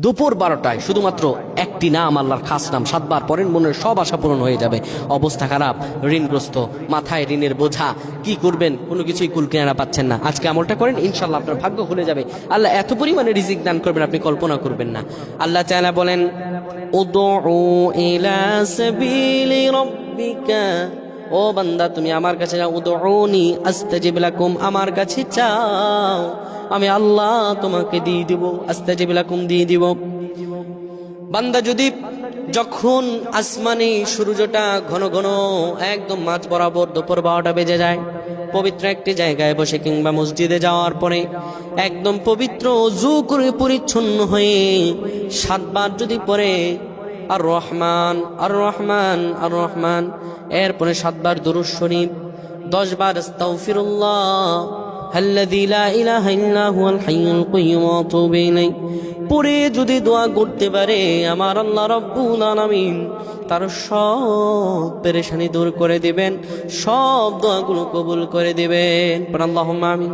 দুপুর বারোটায় শুধুমাত্র একটি নাম, আল্লাহর খাস নাম, সাতবার পরের মনের সব আশা পূরণ হয়ে যাবে। অবস্থা খারাপ, ঋণগ্রস্ত, মাথায় ঋণের বোঝা, কি করবেন? কোনো কিছুই কুল কিনারা পাচ্ছেন না। আজকে আমলটা করেন ইনশাল্লাহ আপনার ভাগ্য খুলে যাবে। আল্লাহ এত পরিমাণে রিজিক দান করবেন, আপনি কল্পনা করবেন না। আল্লাহ চায়না বলেন উদউ ইলা সাবিলি ও বান্দা, তুমি আমার কাছে যাও। উদউনি আস্তাজিব লাকুম, আমার কাছে চাও। আমি আল্লাহ তোমাকে দিয়ে দিব, আস্তাজিব লাকুম দিয়ে দিব। বান্দা, যদি যখন আসমানি সূর্যটা ঘন ঘন, একদম মাঝ বরাবর দুপুর বারোটা বেজে যায়, পবিত্র একটি জায়গায় বসে কিংবা মসজিদে যাওয়ার পরে একদম পবিত্র জু করে পরিচ্ছন্ন হয়ে সাতবার যদি পরে আর রহমান আর রহমান আর রহমান এরপরে সাতবার দুরুজ শরীফ দশ বার আস্তাগফিরুল্লাহ الذي لا إله إلا هو الحي القيوم وأتوب إليه পরে যদি দোয়া করতে পারে আমার আল্লাহ রব্বুল আলামিন তার সব পেরেশানি দূর করে দিবেন সব দোয়াগুলো কবুল করে দিবেন আল্লাহ আমিন